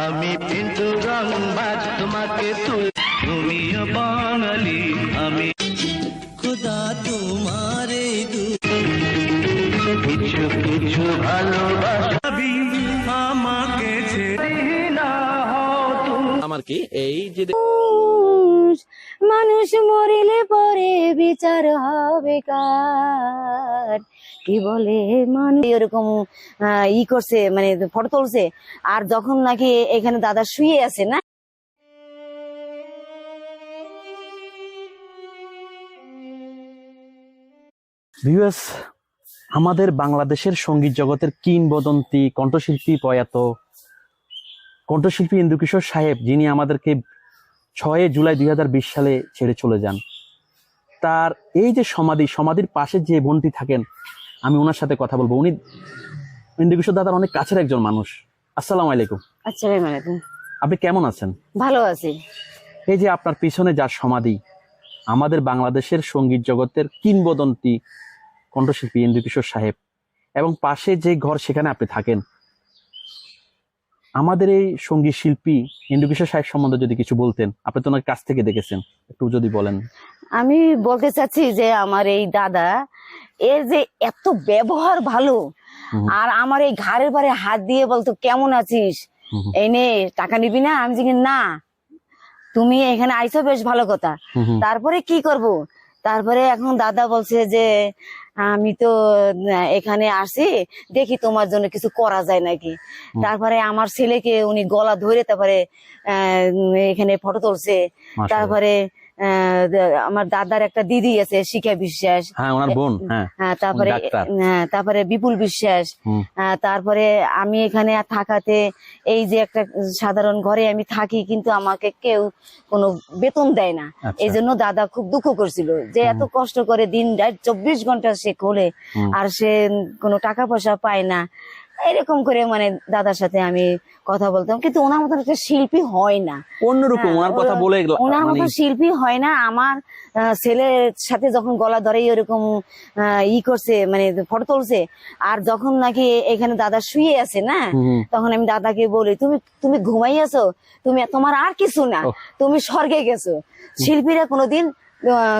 আমি পিন্টু রংবাজ তোমাকে তুল তুমিও বাঙালি আমি খোদা তোমারে কিছু কিছু ভালোবাসাবি আমাকে ছেড়ে না আমার কি? এই যে মানুষ মরিলে পরে বিচার হবে কার? কি বলে মানুষ? এরকম ই করছে মানে ফটো তুলছে, আর যখন নাকি এখানে দাদা শুয়ে আছে, না? আমাদের বাংলাদেশের সংগীত জগতের কিংবদন্তি কণ্ঠশিল্পী প্রয়াত কণ্ঠশিল্পী ইন্দুকিশোর সাহেব, যিনি আমাদেরকে ছয় জুলাই দুই হাজার বিশ সালে ছেড়ে চলে যান। তার এই যে সমাধি সমাধির পাশে যে বোনটি থাকেন আমি ওনার সাথে কথা বলব। উনি ইন্দুকিশোর দাদার অনেক কাছের একজন মানুষ। আসসালামু আলাইকুম। আচ্ছা মানে আপনি কেমন আছেন? ভালো আছি। এই যে আপনার পিছনে যার সমাধি আমাদের বাংলাদেশের সংগীত জগতের কিংবদন্তি কণ্ঠশিল্পী ইন্দুকিশোর সাহেব এবং পাশে যে ঘর সেখানে আপনি থাকেন আমাদের এই সংগীত শিল্পী ইন্দুকিশোর সাহেব সম্বন্ধে যদি কিছু বলতেন আপনি তো ওনার কাছ থেকে দেখেছেন একটু যদি বলেন। আমি বলতে চাচ্ছি যে আমার এই দাদা এর যে এত ব্যবহার ভালো আর আমার এই ঘাড়ের পরে হাত দিয়ে বলতো কেমন আছিস। এই নে টাকা নিবি না? আমি যে না তুমি এখানে আইসো বেশ ভালো কথা। তারপরে কি করব? তারপরে এখন দাদা বলছে যে আমি তো এখানে আসি দেখি তোমার জন্য কিছু করা যায় নাকি। তারপরে আমার ছেলেকে উনি গলা ধরে তারপরে আহ, এখানে ফটো তুলছে। তারপরে আমার দাদার একটা দিদি আছে শিখা বিশ্বাস। হ্যাঁ ওনার বোন হ্যাঁ হ্যাঁ তারপরে হ্যাঁ তারপরে বিপুল বিশ্বাস। তারপরে আমি এখানে থাকাতে এই যে একটা সাধারণ ঘরে আমি থাকি কিন্তু আমাকে কেউ কোনো বেতন দেয় না। আচ্ছা। এই জন্য দাদা খুব দুঃখ করছিল যে এত কষ্ট করে দিন রাত চব্বিশ ঘণ্টা সে খোলে আর সে কোনো টাকা পয়সা পায় না। এরকম করে মানে দাদার সাথে আমি কথা বলতাম। কিন্তু ওনার মতন একটা শিল্পী হয় না। অন্যরকম হ্যাঁ, ওনার কথা বলে ওনার মানে মতো শিল্পী হয় না। আমার ছেলের সাথে যখন গলা ধরে এরকম ই করছে মানে ফটো তুলছে আর যখন নাকি এখানে দাদা শুয়ে আছে না। তখন আমি দাদাকে বলি তুমি তুমি ঘুমাই আছো তুমি তোমার আর কিছু না। তুমি স্বর্গে গেছো। শিল্পীরা কোনোদিন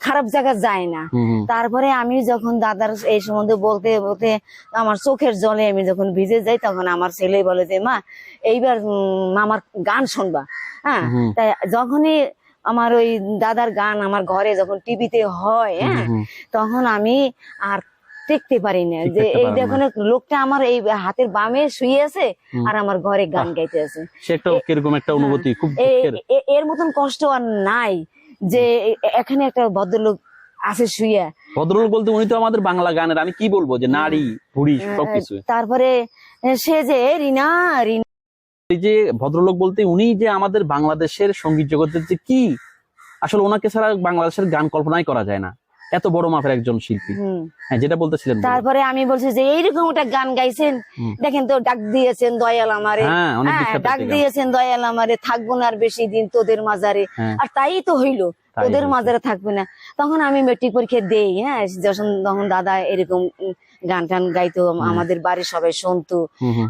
খারাপ জায়গা যায় না। তারপরে আমি যখন দাদার এই সম্বন্ধে বলতে বলতে আমার চোখের জলে আমি যখন ভিজে যাই তখন আমার ছেলে বলে যে মা এইবার উম, আমার গান শুনবা। হ্যাঁ? তাই যখনই আমার ওই দাদার গান আমার ঘরে যখন টিভিতে হয় হ্যাঁ? তখন আমি আর দেখতে পারি না। যে এই দেখুন লোকটা আমার এই হাতের বামে শুয়ে আছে আর আমার ঘরে গান গাইতে আছে। সে একটা কীরকম একটা অনুভূতি খুব এর মতন কষ্ট আর নাই। যে এখানে একটা ভদ্রলোক আছে শুয়ে ভদ্রলোক বলতে উনি তো আমাদের বাংলা গানের আমি কি বলব যে নারী পুরুষ সবকিছু। তারপরে সে যে রিনা রিনা এই যে ভদ্রলোক বলতে উনি যে আমাদের বাংলাদেশের সংগীত জগতের যে কি আসলে ওনাকে ছাড়া বাংলাদেশের গান কল্পনাই করা যায় না। এত বড় মাপের একজন শিল্পী। হ্যাঁ যেটা বলতেছিলেন তারপরে আমি বলছি যে এইরকম একটা গান গাইছেন দেখেন তো ডাক দিয়েছেন দয়াল আমারে। হ্যাঁ হ্যাঁ, ডাক দিয়েছেন দয়াল আমারে থাকব না আর বেশি দিন তোদের মাজারে। হ্যাঁ। আর তাই তো হইল তোদের। মাজারে থাকবে না। তখন আমি মেট্রিক পরীক্ষা দেই হ্যাঁ যখন তখন দাদা এরকম গান টান গাইতো আমাদের বাড়ির সবাই শুনতো।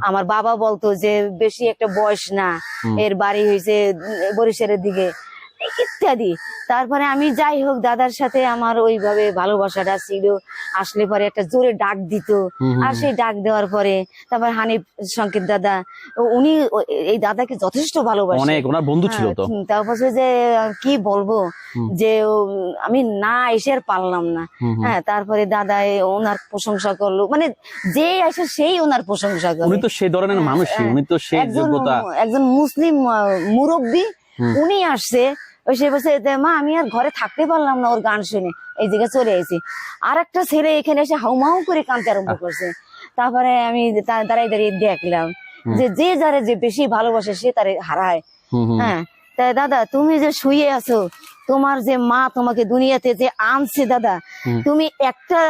আমার বাবা বলতো যে বেশি একটা বয়স না এর বাড়ি হয়েছে বরিশালের দিকে। ইত্যাদি। তারপরে আমি যাই হোক দাদার সাথে আমার ওইভাবে ভালোবাসাটা ছিল। আসলে পরে একটা জোরে ডাক দিত। আর সেই ডাক দেওয়ার পরে তারপর হানিফ সংকেত দাদা উনি এই দাদাকে যথেষ্ট ভালোবাসে। অনেক ওনার বন্ধু ছিল তো। হ্যাঁ, তারপর যে কি বলব? যে আমি না এসে আর পারলাম না। হ্যাঁ তারপরে দাদা ওনার প্রশংসা করল। মানে যে আসে সেই ওনার প্রশংসা করল উনি তো সেই ধরনের মানুষই উনি তো সেই হ্যাঁ, একজন যোগ্যতা। একজন মুসলিম মুরব্বী। উনি আসছে ওই সে বলছে মা আমি আর ঘরে থাকতে পারলাম না ওর গান শুনে। এই জায়গায় চলে এসেছি আর একটা ছেলে এখানে এসে হাউমাউ করে কানতে আরম্ভ করছে। তারপরে আমি দাঁড়াই দাঁড়িয়ে দেখলাম যে যে যারে যে বেশি ভালোবাসে সে তারে হারায়। হ্যাঁ তাই দাদা তুমি যে শুয়ে আছো তোমার যে মা তোমাকে দুনিয়াতে যে আনছে দাদা তুমি একটা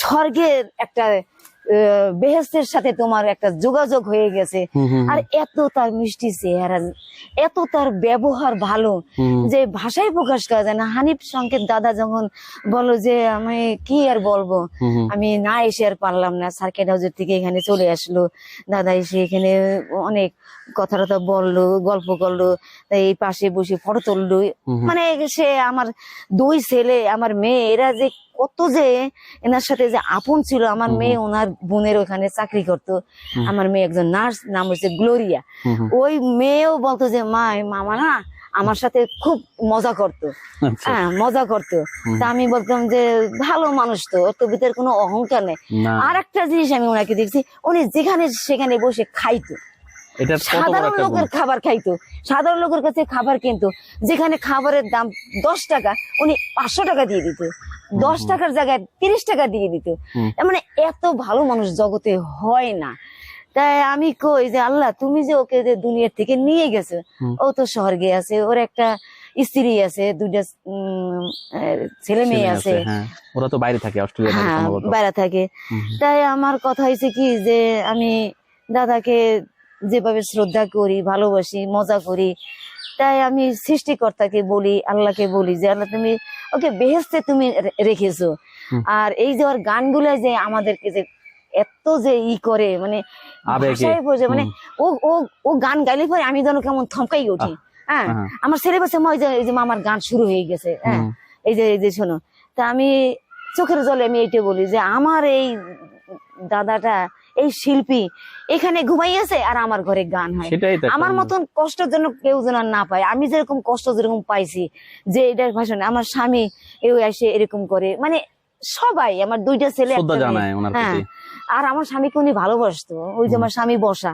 স্বর্গের একটা বেহেস্তের সাথে তোমার একটা যোগাযোগ হয়ে গেছে। আর এত তার মিষ্টি চেহারা এত তার ব্যবহার ভালো যে ভাষায় প্রকাশ করা যায় না। হানিফ সংকেত দাদা যখন বলো যে আমি কি আর বলব। আমি না এসে আর পারলাম না। সার্কেট হাউসের থেকে এখানে চলে আসলো। দাদা এসে এখানে অনেক কথা টথা বলল গল্প করল এই পাশে বসে ফটো তুললো। মানে সে আমার দুই ছেলে আমার মেয়ে এরা যে কত যে এনার সাথে যে আপন ছিল আমার মেয়ে ওনার বোনের ওখানে চাকরি করতো। আমার মেয়ে একজন নার্স নাম হচ্ছে গ্লোরিয়া। ওই মেয়েও বলতো যে মা মামা না আমার সাথে খুব মজা করতো। আচ্ছা। হ্যাঁ মজা করতো। তা আমি বলতাম যে ভালো মানুষ তো ওর তো ভিতরে কোনো অহংকার নেই। আর একটা জিনিস আমি ওনাকে দেখছি উনি যেখানে সেখানে বসে খাইতো। এটা সাধারণ লোকের খাবার খাইতো। সাধারণ লোকের কাছে খাবার কিনতো যেখানে খাবারের দাম দশ টাকা উনি পাঁচশো টাকা দিয়ে দিত। দশ টাকার জায়গায় তিরিশ টাকা দিয়ে দিত। মানে এত ভালো মানুষ জগতে হয় না। তাই আমি কই যে আল্লাহ তুমি যে ওকে যে দুনিয়ার থেকে নিয়ে গেছো ও তো স্বর্গে আছে ওর একটা স্ত্রী আছে দুইটা উম, ছেলে মেয়ে আছে। হ্যাঁ। ওরা তো বাইরে থাকে অস্ট্রেলিয়া হ্যাঁ বাইরে থাকে। তাই আমার কথা হয়েছে কি যে আমি দাদাকে যেভাবে শ্রদ্ধা করি ভালোবাসি মজা করি তাই আমি সৃষ্টিকর্তাকে বলি আল্লাহকে বলি যে আল্লাহ তুমি ওকে বেহেস্তে তুমি রেখেছো। আর এই যে ওর গানগুলো যে আমাদেরকে যে এত যে ই করে মানে ভাষায় বোঝে মানে ও ও ও গান গাইলে পরে আমি যেন কেমন থমকাই উঠি। হ্যাঁ। আমার ছেলে ওই যে এই যে মামার গান শুরু হয়ে গেছে হ্যাঁ? এই যে এই যে শোনো। তা আমি চোখের জলে আমি এইটা বলি যে আমার এই দাদাটা এই শিল্পী এখানে ঘুমাইয়েছে আর আমার ঘরে গান হয়। আমার মতন কষ্টের জন্য কেউ যেন না পায়। আমি যেরকম কষ্ট যেরকম পাইছি যে এটার ভাষণে আমার স্বামী এও এসে এরকম করে। মানে সবাই আমার দুইটা ছেলে হ্যাঁ আর আমার স্বামীকে উনি ভালোবাসতো। ওই যে আমার স্বামী বসা।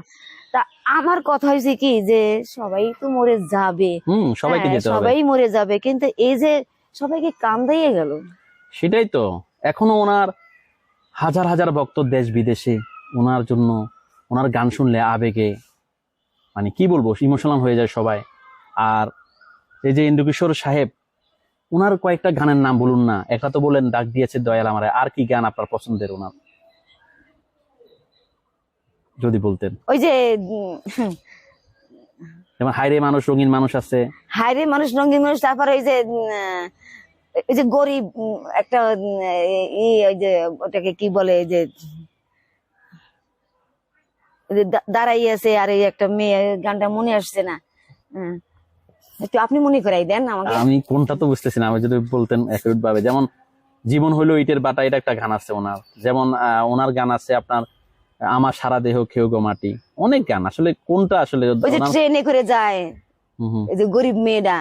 তা আমার কথা হয়েছে কি যে সবাই তো মরে যাবে। হ্যাঁ, সবাই মরে যাবে। কিন্তু এই যে সবাইকে কান্দাইয়ে গেল। সেটাই তো। এখনও ওনার হাজার হাজার ভক্ত দেশ বিদেশে ওনার জন্য ওনার গান শুনলে আবেগে মানে কি বলব ইমোশনাল হয়ে যায় সবাই। আর এই যে ইন্দুকিশোর সাহেব ওনার কয়েকটা গানের নাম বলুন না একটা তো বলেন ডাক দিয়েছে দয়াল আমার আর কি গান আপনার পছন্দের ওনার? যদি বলতেন। ওই যে যেমন হাইরে মানুষ রঙিন মানুষ আছে। হায়রে মানুষ রঙিন মানুষ তারপরে ওই যে এই যে গরিব একটা ই ওই যে ওটাকে কি বলে এই যে ওই দাঁড়াই আছে আর এই একটা মেয়ে গানটা মনে আসছে না। একটু আপনি মনে করাই দেন আমাকে। আমি কোনটা তো বুঝতেছি না আমি যদি বলতেন ভাবে যেমন জীবন হইল ইটের বাটা এটা একটা গান আছে ওনার। যেমন ওনার গান আছে আপনার আমার সারা দেহ খেউ গো মাটি। অনেক গান আসলে কোনটা আসলে ট্রেনে করে যায়। এই যে গরিব মেয়েটা।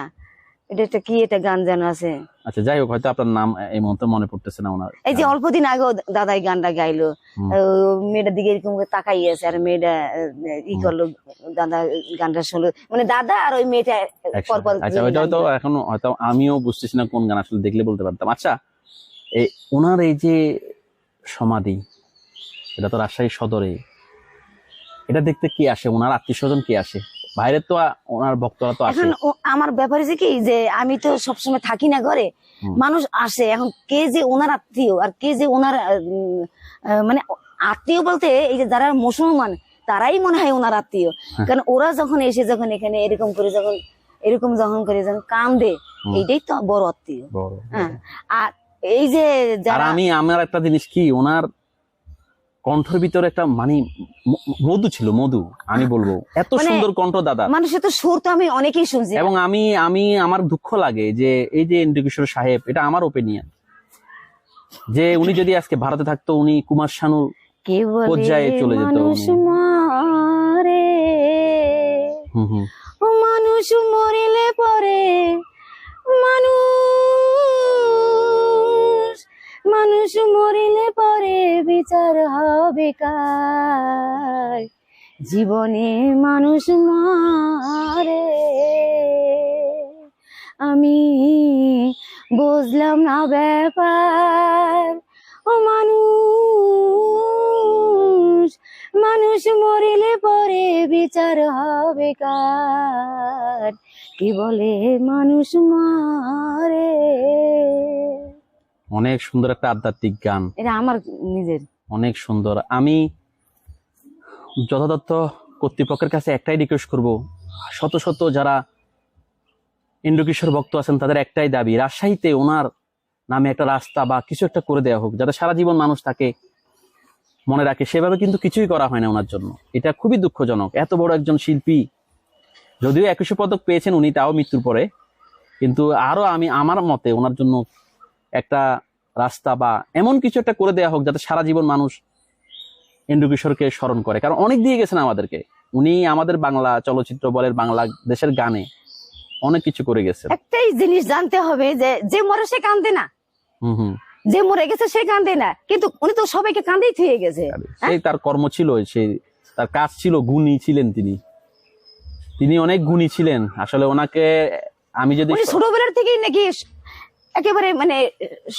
এটা একটা কি গান যেন আছে। আচ্ছা যাই হোক হয়তো আপনার নাম এই মুহূর্তে মনে পড়তেছে না ওনার এই যে অল্প দিন আগেও দাদাই গানটা গাইলো। মেয়েটার দিকে এরকম করে তাকাই আছে আর মেয়েটা ই করল দাদা গানটা শুনলো। মানে দাদা আর ওই মেয়েটা পর আচ্ছা ওইটা হয়তো এখনও হয়তো আমিও বুঝতেছি না কোন গান আসলে দেখলে বলতে পারতাম। আচ্ছা এই ওনার এই যে সমাধি এটা তো রাজশাহী সদরে এটা দেখতে কি আসে? ওনার আত্মীয় স্বজন কি আসে? বাইরে তো ওনার ভক্তরা তো আসে আমার ব্যাপার হচ্ছে কি যে আমি তো সবসময় থাকি না ঘরে মানুষ আসে। এখন কে যে ওনার আত্মীয় আর কে যে ওনার মানে আত্মীয় বলতে এই যে যারা মুসলমান তারাই মনে হয় ওনার আত্মীয়। হ্যাঁ। কারণ ওরা যখন এসে যখন এখানে এরকম করে যখন এরকম যখন করে যখন কান্দে। এইটাই তো বড় আত্মীয়। হ্যাঁ। আর এই যে যারা আমি আমার একটা জিনিস কি ওনার কণ্ঠের ভিতরে একটা মানে মধু ছিল মধু। আমি বলব এত মানে সুন্দর কণ্ঠ দাদা। মানুষের তো সুর তো আমি অনেকেই শুনছি। এবং আমি আমি আমার দুঃখ লাগে যে এই যে ইন্দু কিশোর সাহেব এটা আমার ওপিনিয়ন যে উনি যদি আজকে ভারতে থাকতো উনি কুমার শানু পর্যায়ে চলে যেত। মানুষ মরিলে পরে মানুষ মানুষ মরিলে পরে বিচার হবে কার? জীবনে মানুষ মারে। আমি বুঝলাম না ব্যাপার। ও মানুষ মানুষ মরিলে পরে বিচার হবে কার? কি বলে মানুষ মারে? অনেক সুন্দর একটা আধ্যাত্মিক গান। এটা আমার নিজের। অনেক সুন্দর। আমি যথাযথ কর্তৃপক্ষের কাছে একটাই রিকোয়েস্ট করব। শত শত যারা ইন্দ্রকিশোর ভক্ত আছেন তাদের একটাই দাবি রাজশাহীতে ওনার নামে একটা রাস্তা বা কিছু একটা করে দেওয়া হোক যাতে সারা জীবন মানুষ তাকে মনে রাখে। সেভাবে কিন্তু কিছুই করা হয় না ওনার জন্য। এটা খুবই দুঃখজনক। এত বড় একজন শিল্পী যদিও একুশে পদক পেয়েছেন উনি তাও মৃত্যুর পরে। কিন্তু আরও আমি আমার মতে ওনার জন্য একটা রাস্তা বা এমন কিছু একটা করে দেওয়া হোক যাতে সারা জীবন মানুষ এন্ডু কিশোরকে স্মরণ করে। কারণ অনেক দিয়ে গেছেন আমাদেরকে। উনি আমাদের বাংলা চলচ্চিত্র বলের বাংলা দেশের গানে অনেক কিছু করে গেছেন। একটাই জিনিস জানতে হবে যে যে মরে সে কান্দে না। হুম হুম। যে মরে গেছে সে কান্দে না। কিন্তু উনি তো সবাইকে কান্দেই থুয়ে গেছে। সেই তার কর্ম ছিল সেই তার কাজ ছিল গুণী ছিলেন তিনি। তিনি অনেক গুণী ছিলেন। আসলে ওনাকে আমি যদি ছোটবেলার থেকেই নাকি একেবারে মানে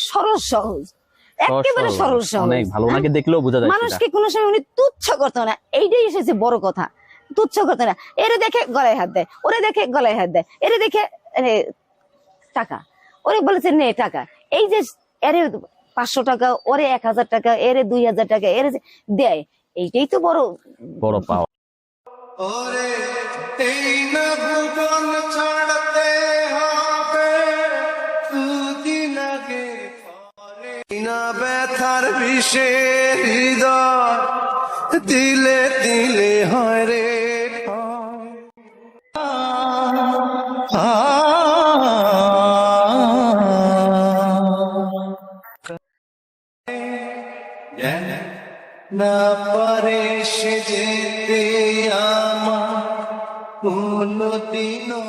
সরল সহজ। একেবারে সরল সহজ। ভালো। ওনাকে দেখলেও বোঝা যায় মানুষকে কোনো সময় উনি তুচ্ছ করতো না। এইটাই এসেছে বড় কথা। তুচ্ছ করতো না। এরে দেখে গলায় হাত দেয়। ওরে দেখে গলায় হাত দেয়। এরে দেখে টাকা। ওরে বলেছে নে টাকা। এই যে এরে পাঁচশো টাকা ওরে এক হাজার টাকা এরে দুই হাজার টাকা এরে দেয়। এইটাই তো বড়। বড় পাওয়া। ওরে এই না বিষে হৃদয় দিলে দিলে হয় রে না পারে সে যেতে আমার কোনদিনও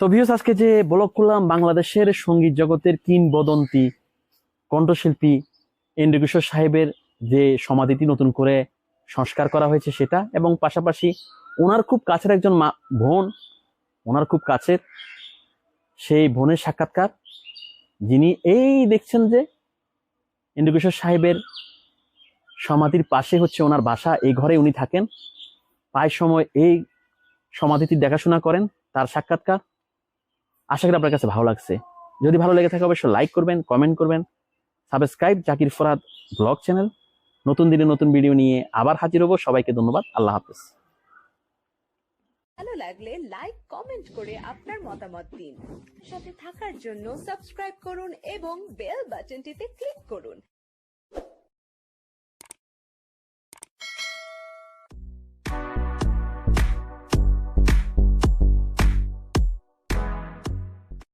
তো ভিউস আজকে যে ব্লগ করলাম বাংলাদেশের সংগীত জগতের কিংবদন্তি কণ্ঠশিল্পী এন্ডু কিশোর সাহেবের যে সমাধিটি নতুন করে সংস্কার করা হয়েছে সেটা, এবং পাশাপাশি ওনার খুব কাছের একজন মা বোন, ওনার খুব কাছের সেই বোনের সাক্ষাৎকার, যিনি এই দেখছেন যে এন্ডু কিশোর সাহেবের সমাধির পাশে হচ্ছে ওনার বাসা, এই ঘরে উনি থাকেন। প্রায় সময় এই সমাধিটি দেখাশোনা করেন, তার সাক্ষাৎকার। আশা করি আপনার কাছে ভালো লাগছে। যদি ভালো লেগে থাকে অবশ্যই লাইক করবেন কমেন্ট করবেন subscribe Zakir Farad blog channel নতুন দিনে নতুন ভিডিও নিয়ে আবার হাজির হব। সবাইকে ধন্যবাদ, আল্লাহ হাফেজ। ভালো লাগলে লাইক কমেন্ট করে আপনার মতামত দিন। সাথে থাকার জন্য সাবস্ক্রাইব করুন এবং বেল বাটনটিতে ক্লিক করুন।